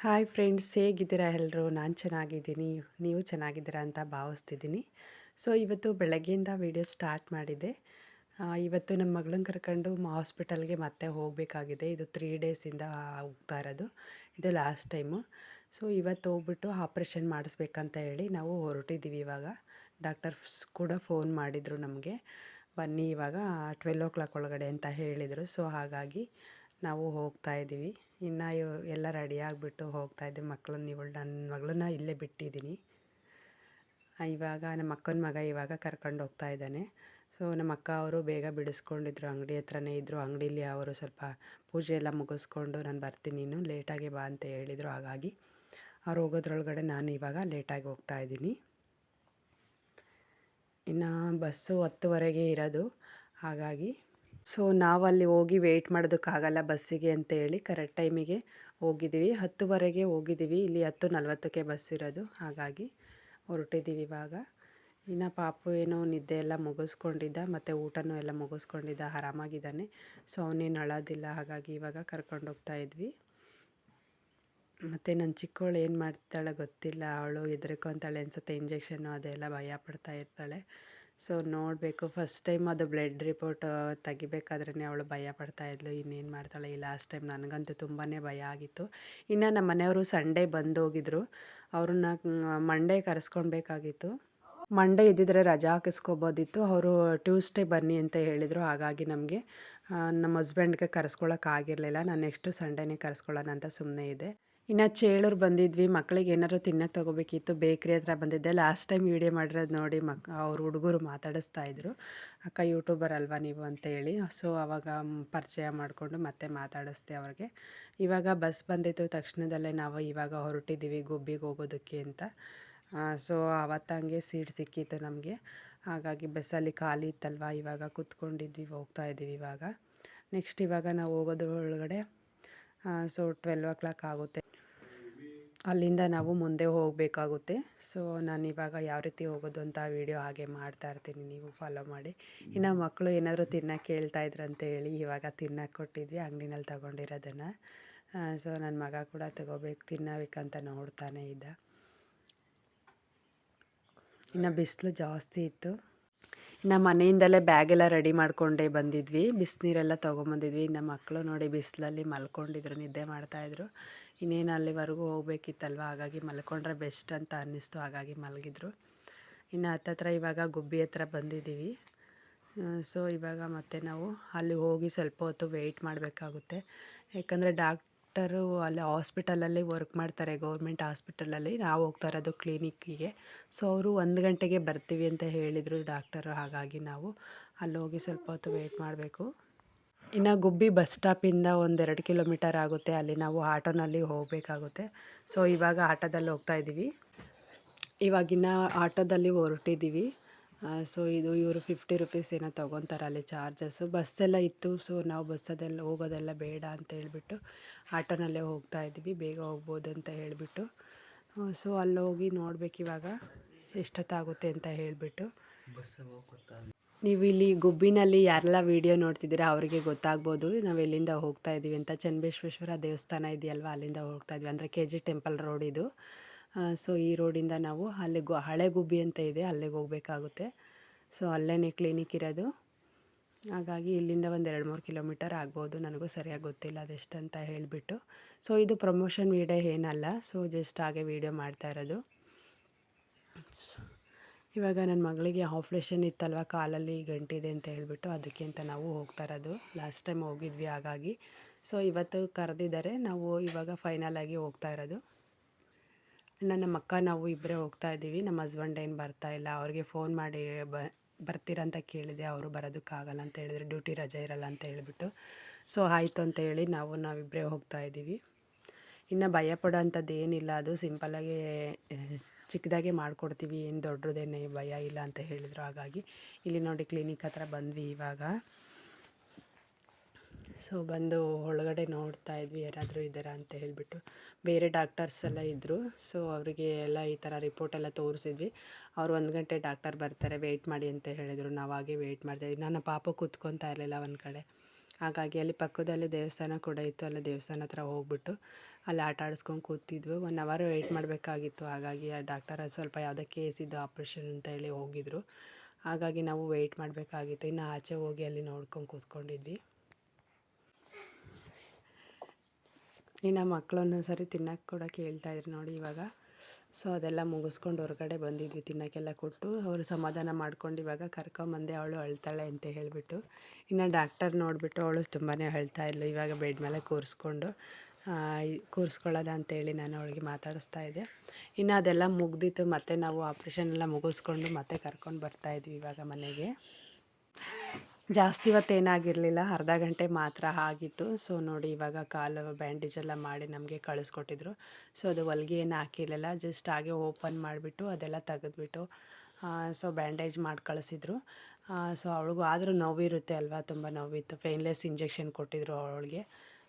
Hi friends ಹೇಗಿದ್ದೀರಾ ಎಲ್ಲರೂ ನಾನು ಚೆನ್ನಾಗಿದ್ದೀನಿ. ನೀವು ಚೆನ್ನಾಗಿದ್ದೀರಾ ಅಂತ ಭಾವಿಸ್ತಿದ್ದೀನಿ. ಸೊ ಇವತ್ತು ಬೆಳಗ್ಗೆಯಿಂದ ವೀಡಿಯೋ ಸ್ಟಾರ್ಟ್ ಮಾಡಿದೆ. ಇವತ್ತು ನಮ್ಮ ಮಗಳನ್ನ ಕರ್ಕೊಂಡು ಹಾಸ್ಪಿಟಲ್ಗೆ ಮತ್ತೆ ಹೋಗಬೇಕಾಗಿದೆ. ಇದು ತ್ರೀ ಡೇಸಿಂದ ಹೋಗ್ತಾ ಇರೋದು. ಇದು ಲಾಸ್ಟ್ ಟೈಮು ಸೊ ಇವತ್ತು ಹೋಗ್ಬಿಟ್ಟು ಆಪ್ರೇಷನ್ ಮಾಡಿಸ್ಬೇಕಂತ ಹೇಳಿ ನಾವು ಹೊರಟಿದ್ದೀವಿ ಇವಾಗ. ಡಾಕ್ಟರ್ಸ್ ಕೂಡ ಫೋನ್ ಮಾಡಿದರು ನಮಗೆ. ಬನ್ನಿ ಇವಾಗ ಟ್ವೆಲ್ ಓ ಕ್ಲಾಕ್ ಒಳಗಡೆ ಅಂತ ಹೇಳಿದರು. ಸೊ ಹಾಗಾಗಿ ನಾವು ಹೋಗ್ತಾ ಇದ್ದೀವಿ. ಇನ್ನು ಇವು ಎಲ್ಲ ರೆಡಿ ಆಗಿಬಿಟ್ಟು ಹೋಗ್ತಾ ಇದ್ದೆ. ಮಕ್ಕಳನ್ನ ಇವಳು ನನ್ನ ಮಗಳನ್ನ ಇಲ್ಲೇ ಬಿಟ್ಟಿದ್ದೀನಿ. ಇವಾಗ ನಮ್ಮ ಅಕ್ಕನ ಮಗ ಇವಾಗ ಕರ್ಕೊಂಡು ಹೋಗ್ತಾ ಇದ್ದಾನೆ. ಸೊ ನಮ್ಮ ಅಕ್ಕ ಅವರು ಬೇಗ ಬಿಡಿಸ್ಕೊಂಡಿದ್ರು. ಅಂಗಡಿ ಹತ್ರನೇ ಇದ್ದರು ಅಂಗಡೀಲಿ ಅವರು ಸ್ವಲ್ಪ ಪೂಜೆ ಎಲ್ಲ ಮುಗಿಸ್ಕೊಂಡು ನಾನು ಬರ್ತೀನಿ, ನೀನು ಲೇಟಾಗಿ ಬಾ ಅಂತ ಹೇಳಿದರು. ಹಾಗಾಗಿ ಅವ್ರು ಹೋಗೋದ್ರೊಳಗಡೆ ನಾನು ಇವಾಗ ಲೇಟಾಗಿ ಹೋಗ್ತಾ ಇದ್ದೀನಿ. ಇನ್ನು ಬಸ್ಸು ಹತ್ತುವರೆಗೆ ಇರೋದು. ಹಾಗಾಗಿ ಸೊ, ನಾವಲ್ಲಿ ಹೋಗಿ ವೆಯ್ಟ್ ಮಾಡೋದಕ್ಕಾಗಲ್ಲ ಬಸ್ಸಿಗೆ ಅಂತ ಹೇಳಿ ಕರೆಕ್ಟ್ ಟೈಮಿಗೆ ಹೋಗಿದ್ದೀವಿ. ಹತ್ತುವರೆಗೆ ಹೋಗಿದ್ದೀವಿ. ಇಲ್ಲಿ ಹತ್ತು ನಲ್ವತ್ತಕ್ಕೆ ಬಸ್ ಇರೋದು. ಹಾಗಾಗಿ ಹೊರಟಿದ್ದೀವಿ ಇವಾಗ. ಇನ್ನು ಪಾಪ ಏನೋ ನಿದ್ದೆ ಎಲ್ಲ ಮುಗಿಸ್ಕೊಂಡಿದ್ದ, ಮತ್ತು ಊಟನೂ ಎಲ್ಲ ಮುಗಿಸ್ಕೊಂಡಿದ್ದ, ಆರಾಮಾಗಿದ್ದಾನೆ. ಸೊ ಅವನೇನು ಅಳೋದಿಲ್ಲ ಹಾಗಾಗಿ ಇವಾಗ ಕರ್ಕೊಂಡು ಹೋಗ್ತಾ ಇದ್ವಿ. ಮತ್ತು ನನ್ನ ಚಿಕ್ಕವಳು ಏನು ಮಾಡ್ತಾಳೆ ಗೊತ್ತಿಲ್ಲ. ಅವಳು ಹೆದರ್ಕೊಂತಾಳೆ ಅನ್ಸುತ್ತೆ. ಇಂಜೆಕ್ಷನ್ನು ಅದೆಲ್ಲ ಭಯ ಪಡ್ತಾ ಇರ್ತಾಳೆ. ಸೊ ನೋಡಬೇಕು, ಫಸ್ಟ್ ಟೈಮ್ ಅದು ಬ್ಲಡ್ ರಿಪೋರ್ಟ್ ತೆಗಿಬೇಕಾದ್ರೇ ಅವಳು ಭಯ ಪಡ್ತಾ ಇದ್ಲು, ಇನ್ನೇನು ಮಾಡ್ತಾಳೆ. ಈ ಲಾಸ್ಟ್ ಟೈಮ್ ನನಗಂತೂ ತುಂಬಾ ಭಯ ಆಗಿತ್ತು. ಇನ್ನು ನಮ್ಮ ಮನೆಯವರು ಸಂಡೇ ಬಂದು ಹೋಗಿದ್ರು. ಅವ್ರನ್ನ ಮಂಡೇ ಕರೆಸ್ಕೊಳ್ಬೇಕಾಗಿತ್ತು. ಮಂಡೇ ಇದ್ದಿದ್ರೆ ರಜಾ ಹಾಕಿಸ್ಕೋಬೋದಿತ್ತು. ಅವರು ಟ್ಯೂಸ್ಡೇ ಬನ್ನಿ ಅಂತ ಹೇಳಿದರು, ಹಾಗಾಗಿ ನಮಗೆ ನಮ್ಮ ಹಸ್ಬೆಂಡ್ಗೆ ಕರೆಸ್ಕೊಳಕ್ಕಾಗಿರಲಿಲ್ಲ ನಾನು ನೆಕ್ಸ್ಟು ಸಂಡೇನೇ ಕರೆಸ್ಕೊಳ್ಳೋಣ ಅಂತ ಸುಮ್ಮನೆ ಇದೆ ಇನ್ನು ಚೇಳೂರು ಬಂದಿದ್ವಿ ಮಕ್ಕಳಿಗೆ ಏನಾದ್ರು ತಿನ್ನಕ್ಕೆ ತೊಗೋಬೇಕಿತ್ತು, ಬೇಕ್ರಿ ಹತ್ರ ಬಂದಿದ್ದೆ. ಲಾಸ್ಟ್ ಟೈಮ್ ವೀಡಿಯೋ ಮಾಡಿರೋದು ನೋಡಿ ಮಕ್, ಅವ್ರ ಹುಡುಗರು ಮಾತಾಡಿಸ್ತಾ ಇದ್ರು. ಅಕ್ಕ ಯೂಟ್ಯೂಬರ್ ಅಲ್ವಾ ನೀವು? ಅಂತ ಹೇಳಿ. ಸೊ ಅವಾಗ ಪರಿಚಯ ಮಾಡಿಕೊಂಡು ಮತ್ತೆ ಮಾತಾಡಿಸ್ದೆ ಅವ್ರಿಗೆ. ಇವಾಗ ಬಸ್ ಬಂದಿತ್ತು, ತಕ್ಷಣದಲ್ಲೇ ನಾವು ಇವಾಗ ಹೊರಟಿದ್ದೀವಿ ಗುಬ್ಬಿಗೆ ಹೋಗೋದಕ್ಕೆ ಅಂತ. ಸೊ ಅವತ್ತಂಗೆ ಸೀಟ್ ಸಿಕ್ಕಿತ್ತು ನಮಗೆ. ಹಾಗಾಗಿ ಬಸ್ಸಲ್ಲಿ ಖಾಲಿ ಇತ್ತಲ್ವಾ? ಇವಾಗ ಕೂತ್ಕೊಂಡಿದ್ವಿ, ಹೋಗ್ತಾ ಇದ್ದೀವಿ ಇವಾಗ. ನೆಕ್ಸ್ಟ್ ಇವಾಗ ನಾವು ಹೋಗೋದು ಒಳಗಡೆ. ಸೊ ಟ್ವೆಲ್ ಓ ಕ್ಲಾಕ್ ಆಗುತ್ತೆ. ಅಲ್ಲಿಂದ ನಾವು ಮುಂದೆ ಹೋಗಬೇಕಾಗುತ್ತೆ. ಸೊ ನಾನು ಇವಾಗ ಯಾವ ರೀತಿ ಹೋಗೋದು ಅಂತ ವೀಡಿಯೋ ಹಾಗೆ ಮಾಡ್ತಾ ಇರ್ತೀನಿ. ನೀವು ಫಾಲೋ ಮಾಡಿ. ಇನ್ನು ಮಕ್ಕಳು ಏನಾದರೂ ತಿನ್ನೋಕ್ಕೆ ಕೇಳ್ತಾ ಅಂತ ಹೇಳಿ ಇವಾಗ ತಿನ್ನೋಕೆ ಕೊಟ್ಟಿದ್ವಿ. ಅಂಗಡಿನಲ್ಲಿ ತಗೊಂಡಿರೋದನ್ನು. ಸೊ ನನ್ನ ಮಗ ಕೂಡ ತಗೋಬೇಕು. ತಿನ್ನಬೇಕಂತ ನೋಡ್ತಾನೆ ಇದ್ದ. ಇನ್ನು ಬಿಸಿಲು ಜಾಸ್ತಿ ಇತ್ತು. ಇನ್ನು ಮನೆಯಿಂದಲೇ ಬ್ಯಾಗೆಲ್ಲ ರೆಡಿ ಮಾಡ್ಕೊಂಡೇ ಬಂದಿದ್ವಿ. ಬಿಸಿನೀರೆಲ್ಲ ತೊಗೊಂಬಂದಿದ್ವಿ. ನಮ್ಮ ಮಕ್ಕಳು ನೋಡಿ ಬಿಸಿಲಲ್ಲಿ ಮಲ್ಕೊಂಡಿದ್ರು, ನಿದ್ದೆ ಮಾಡ್ತಾಯಿದ್ರು ಇನ್ನೇನು ಅಲ್ಲಿವರೆಗೂ ಹೋಗ್ಬೇಕಿತ್ತಲ್ವ? ಹಾಗಾಗಿ ಮಲ್ಕೊಂಡ್ರೆ ಬೆಸ್ಟ್ ಅಂತ ಅನ್ನಿಸ್ತು. ಹಾಗಾಗಿ ಮಲಗಿದ್ರು. ಇನ್ನು ಹತ್ತತ್ರ ಇವಾಗ ಗುಬ್ಬಿ ಹತ್ರ ಬಂದಿದ್ದೀವಿ. ಸೊ ಇವಾಗ ಮತ್ತೆ ನಾವು ಅಲ್ಲಿ ಹೋಗಿ ಸ್ವಲ್ಪ ಹೊತ್ತು ವೆಯ್ಟ್ ಮಾಡಬೇಕಾಗುತ್ತೆ. ಯಾಕಂದರೆ ಡಾಕ್ಟರು ಅಲ್ಲಿ ಹಾಸ್ಪಿಟಲಲ್ಲಿ ವರ್ಕ್ ಮಾಡ್ತಾರೆ, ಗೌರ್ಮೆಂಟ್ ಹಾಸ್ಪಿಟಲಲ್ಲಿ. ನಾವು ಹೋಗ್ತಾ ಇರೋದು ಕ್ಲಿನಿಕ್ಕಿಗೆ. ಸೊ, ಅವರು ಒಂದು ಗಂಟೆಗೆ ಬರ್ತೀವಿ ಅಂತ ಹೇಳಿದರು ಡಾಕ್ಟರು. ಹಾಗಾಗಿ ನಾವು ಅಲ್ಲಿ ಹೋಗಿ ಸ್ವಲ್ಪ ಹೊತ್ತು ವೆಯ್ಟ್ ಮಾಡಬೇಕು. ಇನ್ನು ಗುಬ್ಬಿ ಬಸ್ ಸ್ಟಾಪಿಂದ ಒಂದೆರಡು ಕಿಲೋಮೀಟರ್ ಆಗುತ್ತೆ. ಅಲ್ಲಿ ನಾವು ಆಟೋನಲ್ಲಿ ಹೋಗಬೇಕಾಗುತ್ತೆ. ಸೊ, ಇವಾಗ ಆಟೋದಲ್ಲಿ ಹೋಗ್ತಾ ಇದ್ದೀವಿ. ಇವಾಗಿನ ಆಟೋದಲ್ಲಿ ಹೊರಟಿದ್ದೀವಿ. ಸೊ ಇದು ಇವರು ಫಿಫ್ಟಿ ರುಪೀಸ್ ಏನೋ ತೊಗೊತಾರೆ ಅಲ್ಲಿ ಚಾರ್ಜಸ್ಸು ಬಸ್ಸೆಲ್ಲ ಇತ್ತು ಸೊ ನಾವು ಬಸ್ಸದೆಲ್ಲ ಹೋಗೋದೆಲ್ಲ ಬೇಡ ಅಂತ ಹೇಳಿಬಿಟ್ಟು ಆಟೋನಲ್ಲೇ ಹೋಗ್ತಾ ಇದ್ವಿ ಬೇಗ ಹೋಗ್ಬೋದು ಅಂತ ಹೇಳಿಬಿಟ್ಟು. ಸೊ ಅಲ್ಲಿ ಹೋಗಿ ನೋಡ್ಬೇಕು ಇವಾಗ ಎಷ್ಟೊತ್ತಾಗುತ್ತೆ ಅಂತ ಹೇಳಿಬಿಟ್ಟು. ನೀವು ಇಲ್ಲಿ ಗುಬ್ಬಿನಲ್ಲಿ ಯಾರೆಲ್ಲ ವೀಡಿಯೋ ನೋಡ್ತಿದ್ದೀರಾ ಅವರಿಗೆ ಗೊತ್ತಾಗ್ಬೋದು. ನಾವು ಎಲ್ಲಿಂದ ಹೋಗ್ತಾ ಇದ್ದೀವಿ ಅಂತ. ಚನ್ನಬಸವೇಶ್ವರ ದೇವಸ್ಥಾನ ಇದೆಯಲ್ವ? ಅಲ್ಲಿಂದ ಹೋಗ್ತಾ ಇದ್ವಿ. ಅಂದರೆ ಕೆ ಜಿ ಟೆಂಪಲ್ ರೋಡ್ ಇದು. ಸೊ ಈ ರೋಡಿಂದ ನಾವು ಅಲ್ಲಿ ಗು ಹಳೆ ಗುಬ್ಬಿ ಅಂತ ಇದೆ, ಅಲ್ಲಿಗೆ ಹೋಗಬೇಕಾಗುತ್ತೆ. ಸೊ ಅಲ್ಲೇ ಕ್ಲಿನಿಕ್ ಇರೋದು. ಹಾಗಾಗಿ ಇಲ್ಲಿಂದ ಒಂದು ಎರಡು ಮೂರು ಕಿಲೋಮೀಟರ್ ಆಗ್ಬೋದು. ನನಗೂ ಸರಿಯಾಗಿ ಗೊತ್ತಿಲ್ಲ ಅದೆಷ್ಟಂತ ಹೇಳಿಬಿಟ್ಟು. ಸೊ ಇದು ಪ್ರಮೋಷನ್ ವೀಡಿಯೋ ಏನಲ್ಲ. ಸೊ ಜಸ್ಟ್ ಹಾಗೆ ವೀಡಿಯೋ ಮಾಡ್ತಾ ಇರೋದು. ಇವಾಗ ನನ್ನ ಮಗಳಿಗೆ ಆಪ್ರೇಷನ್ ಇತ್ತಲ್ವ? ಕಾಲಲ್ಲಿ ಗಂಟಿದೆ ಅಂತ ಹೇಳಿಬಿಟ್ಟು ಅದಕ್ಕೆ ಅಂತ ನಾವು ಹೋಗ್ತಾ ಇರೋದು. ಲಾಸ್ಟ್ ಟೈಮ್ ಹೋಗಿದ್ವಿ ಹಾಗಾಗಿ. ಸೊ ಇವತ್ತು ಕರೆದಿದ್ದಾರೆ. ನಾವು ಇವಾಗ ಫೈನಲ್ ಆಗಿ ಹೋಗ್ತಾ ಇರೋದು. ನಮ್ಮ ಅಕ್ಕ ನಾವು ಇಬ್ಬರೇ ಹೋಗ್ತಾ ಇದ್ದೀವಿ. ನಮ್ಮ ಹಸ್ಬೆಂಡ್ ಏನು ಬರ್ತಾ ಇಲ್ಲ. ಅವ್ರಿಗೆ ಫೋನ್ ಮಾಡಿ ಬ ಬರ್ತೀರಂತ ಕೇಳಿದೆ. ಅವರು ಬರೋದಕ್ಕಾಗಲ್ಲ ಅಂತ ಹೇಳಿದ್ರು. ಡ್ಯೂಟಿ ರಜೆ ಇರಲ್ಲ ಅಂತ ಹೇಳಿಬಿಟ್ಟು. ಸೊ, ಆಯಿತು ಅಂತ ಹೇಳಿ ನಾವು ನಾವಿಬ್ಬರೇ ಹೋಗ್ತಾ ಇದ್ದೀವಿ. ಇನ್ನು ಭಯ ಪಡೋ ಅಂಥದ್ದು ಏನಿಲ್ಲ. ಅದು ಸಿಂಪಲ್ಲಾಗಿ ಚಿಕ್ಕದಾಗೆ ಮಾಡಿಕೊಡ್ತೀವಿ. ಏನು ದೊಡ್ಡದೇನೇ ಭಯ ಇಲ್ಲ ಅಂತ ಹೇಳಿದರು. ಹಾಗಾಗಿ ಇಲ್ಲಿ ನೋಡಿ, ಕ್ಲಿನಿಕ್ ಹತ್ರ ಬಂದ್ವಿ ಇವಾಗ. ಸೊ ಬಂದು ಒಳಗಡೆ ನೋಡ್ತಾ ಇದ್ವಿ, ಯಾರಾದರೂ ಇದ್ದಾರಾ ಅಂತ ಹೇಳಿಬಿಟ್ಟು. ಬೇರೆ ಡಾಕ್ಟರ್ಸ್ ಎಲ್ಲ ಇದ್ದರು ಸೊ ಅವರಿಗೆ ಎಲ್ಲ ಈ ಥರ ರಿಪೋರ್ಟ್ ಎಲ್ಲ ತೋರಿಸಿದ್ವಿ. ಅವ್ರು ಒಂದು ಗಂಟೆ ಡಾಕ್ಟರ್ ಬರ್ತಾರೆ ವೆಯ್ಟ್ ಮಾಡಿ ಅಂತ ಹೇಳಿದರು. ನಾವು ಹಾಗೆ ವೆಯ್ಟ್ ಮಾಡ್ತಾಯಿದ್ವಿ ನನ್ನ ಪಾಪ ಕೂತ್ಕೊತಾ ಇರಲಿಲ್ಲ ಒಂದು ಕಡೆ. ಹಾಗಾಗಿ ಅಲ್ಲಿ ಪಕ್ಕದಲ್ಲಿ ದೇವಸ್ಥಾನ ಕೂಡ ಇತ್ತು. ಅಲ್ಲಿ ದೇವಸ್ಥಾನ ಹತ್ರ ಹೋಗ್ಬಿಟ್ಟು ಅಲ್ಲಿ ಆಟ ಆಡಿಸ್ಕೊಂಡು ಕೂತಿದ್ವಿ. ಒನ್ ಅವರ್ ವೆಯ್ಟ್ ಮಾಡಬೇಕಾಗಿತ್ತು. ಹಾಗಾಗಿ ಆ ಡಾಕ್ಟರ್ ಸ್ವಲ್ಪ ಯಾವುದೋ ಇದ್ದು ಆಪ್ರೇಷನ್ ಅಂತ ಹೇಳಿ ಹೋಗಿದ್ರು. ಹಾಗಾಗಿ ನಾವು ವೆಯ್ಟ್ ಮಾಡಬೇಕಾಗಿತ್ತು. ಇನ್ನು ಆಚೆ ಹೋಗಿ ಅಲ್ಲಿ ನೋಡ್ಕೊಂಡು ಕೂತ್ಕೊಂಡಿದ್ವಿ. ಇನ್ನು ಮಕ್ಕಳನ್ನು ಸರಿ ತಿನ್ನೋಕೆ ಕೂಡ ಕೇಳ್ತಾಯಿದ್ರು ನೋಡಿ ಇವಾಗ. ಸೊ ಅದೆಲ್ಲ ಮುಗಿಸ್ಕೊಂಡು ಹೊರಗಡೆ ಬಂದಿದ್ವಿ ತಿನ್ನೋಕ್ಕೆಲ್ಲ ಕೊಟ್ಟು. ಅವರು ಸಮಾಧಾನ ಮಾಡ್ಕೊಂಡು ಇವಾಗ ಕರ್ಕೊಂಬಂದೆ ಅವಳು ಅಳ್ತಾಳೆ ಅಂತ ಹೇಳಿಬಿಟ್ಟು. ಇನ್ನು ಡಾಕ್ಟರ್ ನೋಡಿಬಿಟ್ಟು ಅವಳು ತುಂಬಾ ಅಳ್ತಾ ಇಲ್ಲ ಇವಾಗ ಬೆಡ್ ಮೇಲೆ ಕೂರಿಸ್ಕೊಂಡು ಕೂರಿಸ್ಕೊಳ್ಳೋದ ಅಂತೇಳಿ ನಾನು ಅವಳಿಗೆ ಮಾತಾಡಿಸ್ತಾ ಇದ್ದೆ. ಇನ್ನು ಅದೆಲ್ಲ ಮುಗ್ದಿತ್ತು. ಮತ್ತೆ ನಾವು ಆಪ್ರೇಷನ್ ಎಲ್ಲ ಮುಗಿಸ್ಕೊಂಡು ಮತ್ತೆ ಕರ್ಕೊಂಡು ಬರ್ತಾಯಿದ್ವಿ ಇವಾಗ ಮನೆಗೆ. ಜಾಸ್ತಿ ಏನಾಗಿರಲಿಲ್ಲ. ಅರ್ಧ ಗಂಟೆ ಮಾತ್ರ ಆಗಿತ್ತು. ಸೊ ನೋಡಿ ಇವಾಗ ಕಾಲು ಬ್ಯಾಂಡೇಜ್ ಎಲ್ಲ ಮಾಡಿ ನಮಗೆ ಕಳಿಸ್ಕೊಟ್ಟಿದ್ರು. ಸೊ ಅದು ಹೊಲ್ಗೆ ಏನು ಹಾಕಿರಲಿಲ್ಲ. ಜಸ್ಟ್ ಹಾಗೆ ಓಪನ್ ಮಾಡಿಬಿಟ್ಟು ಅದೆಲ್ಲ ತೆಗೆದ್ಬಿಟ್ಟು ಸೊ ಬ್ಯಾಂಡೇಜ್ ಮಾಡಿ ಕಳಿಸಿದ್ರು. ಸೊ ಅವಳಿಗೂ ಆದರೂ ನೋವಿರುತ್ತೆ ಅಲ್ವಾ? ತುಂಬ ನೋವಿತ್ತು. ಪೇನ್ಲೆಸ್ ಇಂಜೆಕ್ಷನ್ ಕೊಟ್ಟಿದ್ರು ಅವಳಿಗೆ.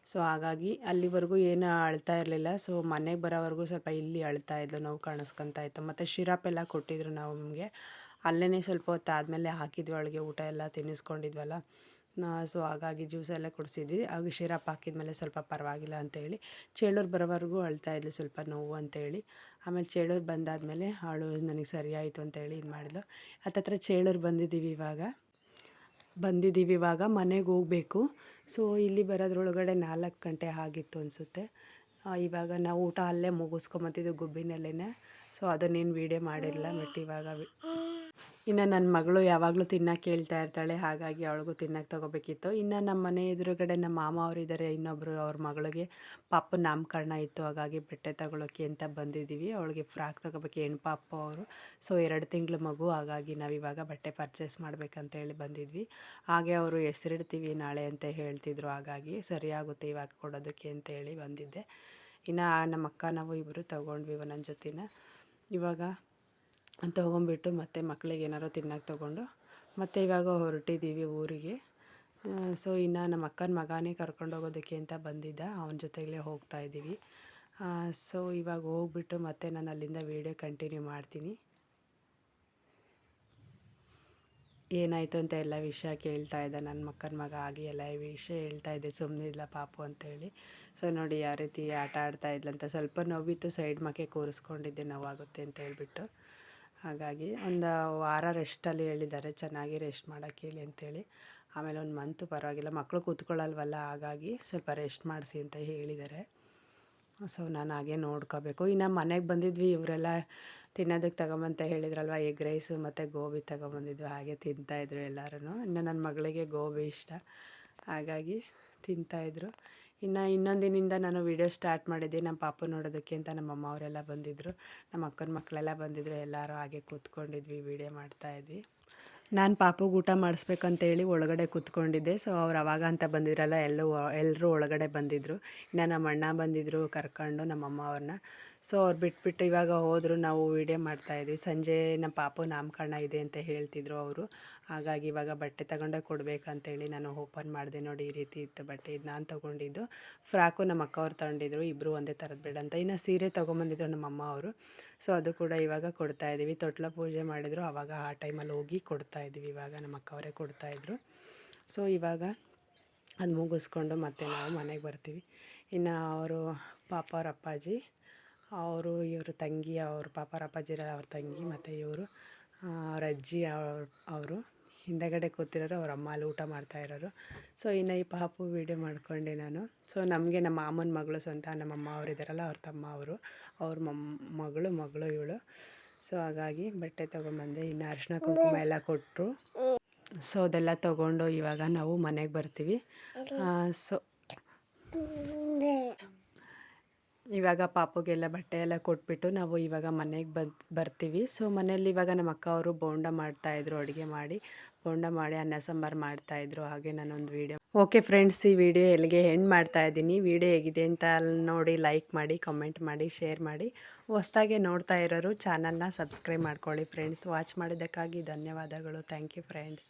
ಸೊ ಹಾಗಾಗಿ ಅಲ್ಲಿವರೆಗೂ ಏನು ಅಳ್ತಾ ಇರಲಿಲ್ಲ. ಸೊ ಮನೆಗೆ ಬರೋವರೆಗೂ ಸ್ವಲ್ಪ ಇಲ್ಲಿ ಅಳ್ತಾ ಇದ್ಲು. ನೋವು ಕಾಣಿಸ್ಕೊತಾ ಇತ್ತು. ಮತ್ತು ಶಿರಪ್ ಎಲ್ಲ ಕೊಟ್ಟಿದ್ರು ನಾವು ನಮಗೆ. ಅಲ್ಲೇ ಸ್ವಲ್ಪ ಹೊತ್ತು ಆದಮೇಲೆ ಹಾಕಿದ್ವಿ ಅವಳಿಗೆ ಊಟ ಎಲ್ಲ ತಿನ್ನಿಸ್ಕೊಂಡಿದ್ವಲ್ಲ. ಸೊ ಹಾಗಾಗಿ ಜ್ಯೂಸ್ ಎಲ್ಲ ಕುಡಿಸಿದ್ವಿ. ಆಗ ಶಿರಪ್ ಹಾಕಿದ್ಮೇಲೆ ಸ್ವಲ್ಪ ಪರವಾಗಿಲ್ಲ ಅಂತೇಳಿ. ಚೇಳೂರು ಬರೋವರೆಗೂ ಅಳ್ತಾ ಇದ್ಲು ಸ್ವಲ್ಪ ನೋವು ಅಂತೇಳಿ. ಆಮೇಲೆ ಚೇಳೂರು ಬಂದಾದಮೇಲೆ ಅವಳು ನನಗೆ ಸರಿಯಾಯಿತು ಅಂತೇಳಿ ಇದು ಮಾಡಿದ್ಲು. ಹತ್ತತ್ರ ಚೇಳೂರು ಬಂದಿದ್ದೀವಿ ಇವಾಗ. ಬಂದಿದ್ದೀವಿ ಇವಾಗ, ಮನೆಗೆ ಹೋಗಬೇಕು. ಸೊ ಇಲ್ಲಿ ಬರೋದ್ರೊಳಗಡೆ ನಾಲ್ಕು ಗಂಟೆ ಆಗಿತ್ತು ಅನಿಸುತ್ತೆ. ಇವಾಗ ನಾವು ಊಟ ಅಲ್ಲೇ ಮುಗಿಸ್ಕೊಂಬತ್ತಿದ್ದು ಗುಬ್ಬಿನಲ್ಲೇ ಸೊ ಅದನ್ನೇನು ವೀಡಿಯೋ ಮಾಡಿರಲಿಲ್ಲ ಬಟ್ ಇವಾಗ ಇನ್ನು ನನ್ನ ಮಗಳು ಯಾವಾಗಲೂ ತಿನ್ನೋಕೆ ಕೇಳ್ತಾ ಇರ್ತಾಳೆ, ಹಾಗಾಗಿ ಅವಳಿಗೂ ತಿನ್ನೋಕೆ ತೊಗೋಬೇಕಿತ್ತು. ಇನ್ನು ನಮ್ಮ ಮನೆ ಎದುರುಗಡೆ ನಮ್ಮ ಮಾಮ ಅವರಿದ್ದಾರೆ ಇನ್ನೊಬ್ಬರು ಅವ್ರ ಮಗಳಿಗೆ ಪಾಪ ನಾಮಕರಣ ಇತ್ತು, ಹಾಗಾಗಿ ಬಟ್ಟೆ ತಗೊಳ್ಳೋಕೆ ಅಂತ ಬಂದಿದ್ದೀವಿ ಅವಳಿಗೆ ಫ್ರಾಕ್ ತೊಗೋಬೇಕು ಹೆಣ್ಣು ಪಾಪು ಅವರು. ಸೊ ಎರಡು ತಿಂಗಳು ಮಗು, ಹಾಗಾಗಿ ನಾವಿವಾಗ ಬಟ್ಟೆ ಪರ್ಚೇಸ್ ಮಾಡಬೇಕಂತೇಳಿ ಬಂದಿದ್ವಿ. ಹಾಗೆ ಅವರು ಹೆಸರಿಡ್ತೀವಿ ನಾಳೆ ಅಂತ ಹೇಳ್ತಿದ್ರು, ಹಾಗಾಗಿ ಸರಿಯಾಗುತ್ತೆ ಇವಾಗ ಕೊಡೋದಕ್ಕೆ ಅಂತೇಳಿ ಬಂದಿದ್ದೆ. ಇನ್ನು ನಮ್ಮ ಅಕ್ಕ, ನಾವು ಇಬ್ಬರು ತಗೊಂಡ್ವಿ ನನ್ನ ಜೊತೆನ. ಇವಾಗ ತೊಗೊಂಬಿಟ್ಟು ಮತ್ತೆ ಮಕ್ಳಿಗೆ ಏನಾರು ತಿನ್ನೋಕೆ ತೊಗೊಂಡು ಮತ್ತೆ ಇವಾಗ ಹೊರಟಿದ್ದೀವಿ ಊರಿಗೆ. ಸೊ ಇನ್ನು ನಮ್ಮ ಅಕ್ಕನ ಮಗನೇ ಕರ್ಕೊಂಡೋಗೋದಕ್ಕೆ ಅಂತ ಬಂದಿದ್ದ. ಅವನ ಜೊತೆಗೇ ಹೋಗ್ತಾ ಇದ್ದೀವಿ. ಸೊ ಇವಾಗ ಹೋಗ್ಬಿಟ್ಟು ಮತ್ತೆ ನಾನು ಅಲ್ಲಿಂದ ವೀಡಿಯೋ ಕಂಟಿನ್ಯೂ ಮಾಡ್ತೀನಿ. ಏನಾಯಿತು ಅಂತ ಎಲ್ಲ ವಿಷಯ ಕೇಳ್ತಾ ಇದ್ದ. ನನ್ನ ಮಕ್ಕನ ಮಗ ಆಗಿ ಎಲ್ಲ ವಿಷಯ ಹೇಳ್ತಾ ಇದ್ದೆ. ಸುಮ್ಮನಿಲ್ಲ ಪಾಪು ಅಂತೇಳಿ. ಸೊ ನೋಡಿ ಯಾವ ರೀತಿ ಆಟ ಆಡ್ತಾ ಇದ್ಲಂತ ಸ್ವಲ್ಪ ನೋವಿತ್ತು. ಸೈಡ್ ಮಕ್ಕೆ ಕೂರಿಸ್ಕೊಂಡಿದ್ದೆ ನೋವಾಗುತ್ತೆ ಅಂತ ಹೇಳ್ಬಿಟ್ಟು. ಹಾಗಾಗಿ ಒಂದು ವಾರ ರೆಸ್ಟಲ್ಲಿ ಹೇಳಿದ್ದಾರೆ ಚೆನ್ನಾಗಿ ರೆಸ್ಟ್ ಮಾಡೋಕ್ಕೆ ಹೇಳಿ ಅಂತೇಳಿ ಆಮೇಲೆ ಒಂದು ಮಂತು ಪರವಾಗಿಲ್ಲ ಮಕ್ಕಳು ಕೂತ್ಕೊಳ್ಳಲ್ವಲ್ಲ ಹಾಗಾಗಿ ಸ್ವಲ್ಪ ರೆಸ್ಟ್ ಮಾಡಿಸಿ ಅಂತ ಹೇಳಿದ್ದಾರೆ ಸೊ ನಾನು ಹಾಗೆ ನೋಡ್ಕೋಬೇಕು. ಇನ್ನು ಮನೆಗೆ ಬಂದಿದ್ವಿ, ಇವರೆಲ್ಲ ತಿನ್ನೋದಕ್ಕೆ ತಗೊಂಬಂತ ಹೇಳಿದ್ರಲ್ವ ಎಗ್ ರೈಸು ಮತ್ತು ಗೋಬಿ ತಗೊಂಬಂದಿದ್ವಿ, ಹಾಗೆ ತಿಂತಾಯಿದ್ರು ಎಲ್ಲರೂ ಇನ್ನು ನನ್ನ ಮಗಳಿಗೆ ಗೋಬಿ ಇಷ್ಟ. ಹಾಗಾಗಿ ತಿಂತಾಯಿದ್ರು ಇನ್ನು ಇನ್ನೊಂದಿನಿಂದ ನಾನು ವೀಡಿಯೋ ಸ್ಟಾರ್ಟ್ ಮಾಡಿದ್ದೆ. ನಮ್ಮ ಪಾಪ ನೋಡೋದಕ್ಕೆ ಅಂತ ನಮ್ಮ ಅಮ್ಮ ಅವರೆಲ್ಲ ಬಂದಿದ್ದರು ನಮ್ಮ ಅಕ್ಕನ ಮಕ್ಕಳೆಲ್ಲ ಬಂದಿದ್ದರು ಎಲ್ಲರೂ ಹಾಗೆ ಕೂತ್ಕೊಂಡಿದ್ವಿ ವೀಡಿಯೋ ಮಾಡ್ತಾಯಿದ್ವಿ ನಾನು ಪಾಪು ಊಟ ಮಾಡಿಸ್ಬೇಕಂತೇಳಿ ಒಳಗಡೆ ಕೂತ್ಕೊಂಡಿದ್ದೆ. ಸೊ ಅವ್ರು ಅವಾಗ ಅಂತ ಬಂದಿದ್ರಲ್ಲ, ಎಲ್ಲೂ ಎಲ್ಲರೂ ಒಳಗಡೆ ಬಂದಿದ್ದರು ಇನ್ನು ನಮ್ಮ ಅಣ್ಣ ಬಂದಿದ್ದರು ಕರ್ಕೊಂಡು ನಮ್ಮಮ್ಮ ಅವ್ರನ್ನ ಸೊ ಅವ್ರು ಬಿಟ್ಬಿಟ್ಟು ಇವಾಗ ಹೋದರು. ನಾವು ವೀಡಿಯೋ ಮಾಡ್ತಾಯಿದ್ವಿ ಸಂಜೆ ನಮ್ಮ ಪಾಪು ನಾಮಕರಣ ಇದೆ ಅಂತ ಹೇಳ್ತಿದ್ರು ಅವರು. ಹಾಗಾಗಿ ಇವಾಗ ಬಟ್ಟೆ ತಗೊಂಡೇ ಕೊಡಬೇಕಂತೇಳಿ ನಾನು ಓಪನ್ ಮಾಡಿದೆ ನೋಡಿ ಈ ರೀತಿ ಇತ್ತು ಬಟ್ಟೆ. ಇದು ನಾನು ತೊಗೊಂಡಿದ್ದು. ಫ್ರಾಕು ನಮ್ಮ ಅಕ್ಕ ಅವ್ರು ತಗೊಂಡಿದ್ರು. ಇಬ್ಬರು ಒಂದೇ ಥರದ್ದು ಬೇಡ ಅಂತ. ಇನ್ನು ಸೀರೆ ತೊಗೊಂಬಂದಿದ್ರು ನಮ್ಮ ಅಮ್ಮ ಅವರು. ಸೊ ಅದು ಕೂಡ ಇವಾಗ ಕೊಡ್ತಾ ಇದ್ದೀವಿ ತೊಟ್ಲ ಪೂಜೆ ಮಾಡಿದ್ರು. ಆವಾಗ ಆ ಟೈಮಲ್ಲಿ ಹೋಗಿ ಕೊಡ್ತಾ ಇದ್ದೀವಿ ಇವಾಗ ನಮ್ಮ ಅಕ್ಕ ಅವರೇ ಕೊಡ್ತಾಯಿದ್ರು ಸೊ ಇವಾಗ ಅದು ಮುಗಿಸ್ಕೊಂಡು ಮತ್ತೆ ನಾವು ಮನೆಗೆ ಬರ್ತೀವಿ. ಇನ್ನು ಅವರು ಪಾಪ ಅವ್ರ ಅಪ್ಪಾಜಿ, ಅವರು ಇವರು ತಂಗಿ, ಅವರು ಪಾಪ ಅವ್ರ ಅಪ್ಪಾಜಿ ಅವ್ರ ತಂಗಿ ಮತ್ತು ಇವರು ಅವ್ರ ಅಜ್ಜಿ ಅವರು. ಹಿಂದಗಡೆ ಕೂತಿರೋರು ಅವ್ರ ಅಮ್ಮ ಅಲ್ಲಿ ಊಟ ಮಾಡ್ತಾ ಇರೋರು. ಸೊ ಇನ್ನು ಈ ಪಾಪು ವೀಡಿಯೋ ಮಾಡ್ಕೊಂಡೆ ನಾನು. ಸೊ ನಮಗೆ ನಮ್ಮ ಮಾಮನ ಮಗಳು ಸ್ವಂತ, ನಮ್ಮ ಅಮ್ಮ ಅವರು ಇದ್ದಾರಲ್ಲ ಅವ್ರ ತಮ್ಮ ಅವರು. ಅವ್ರ ಮಮ್, ಮಗಳು ಮಗಳು ಇವಳು. ಸೊ ಹಾಗಾಗಿ ಬಟ್ಟೆ ತೊಗೊಂಬಂದೆ ಇನ್ನು ಅರಿಶಿನ ಕುಂಕುಮ ಎಲ್ಲ ಕೊಟ್ಟರು ಸೊ ಅದೆಲ್ಲ ತೊಗೊಂಡು ಇವಾಗ ನಾವು ಮನೆಗೆ ಬರ್ತೀವಿ. ಸೊ ಇವಾಗ ಪಾಪುಗೆಲ್ಲ ಬಟ್ಟೆ ಎಲ್ಲ ಕೊಟ್ಬಿಟ್ಟು ನಾವು ಇವಾಗ ಮನೆಗೆ ಬರ್ತೀವಿ. ಸೊ ಮನೇಲಿ ಇವಾಗ ನಮ್ಮ ಅಕ್ಕ ಅವರು ಬೋಂಡ ಮಾಡ್ತಾಯಿದ್ರು ಅಡುಗೆ ಮಾಡಿ. ಬೋಂಡ ಮಾಡಿ ಅನ್ನ ಸಾಂಬಾರು ಮಾಡ್ತಾಯಿದ್ರು ಹಾಗೆ ನಾನೊಂದು ವೀಡಿಯೋ ಓಕೆ ಫ್ರೆಂಡ್ಸ್ ಈ ವಿಡಿಯೋ ಎಲ್ಲಿಗೆ ಹೆಂಡ್ ಮಾಡ್ತಾ ಇದ್ದೀನಿ. ವಿಡಿಯೋ ಹೇಗಿದೆ ಅಂತ ನೋಡಿ ಲೈಕ್ ಮಾಡಿ ಕಮೆಂಟ್ ಮಾಡಿ ಶೇರ್ ಮಾಡಿ. ಹೊಸ್ದಾಗೆ ನೋಡ್ತಾ ಇರೋರು ಚಾನಲ್ನ ಸಬ್ಸ್ಕ್ರೈಬ್ ಮಾಡ್ಕೊಳ್ಳಿ ಫ್ರೆಂಡ್ಸ್ ವಾಚ್ ಮಾಡಿದ್ದಕ್ಕಾಗಿ ಧನ್ಯವಾದಗಳು. Thank you friends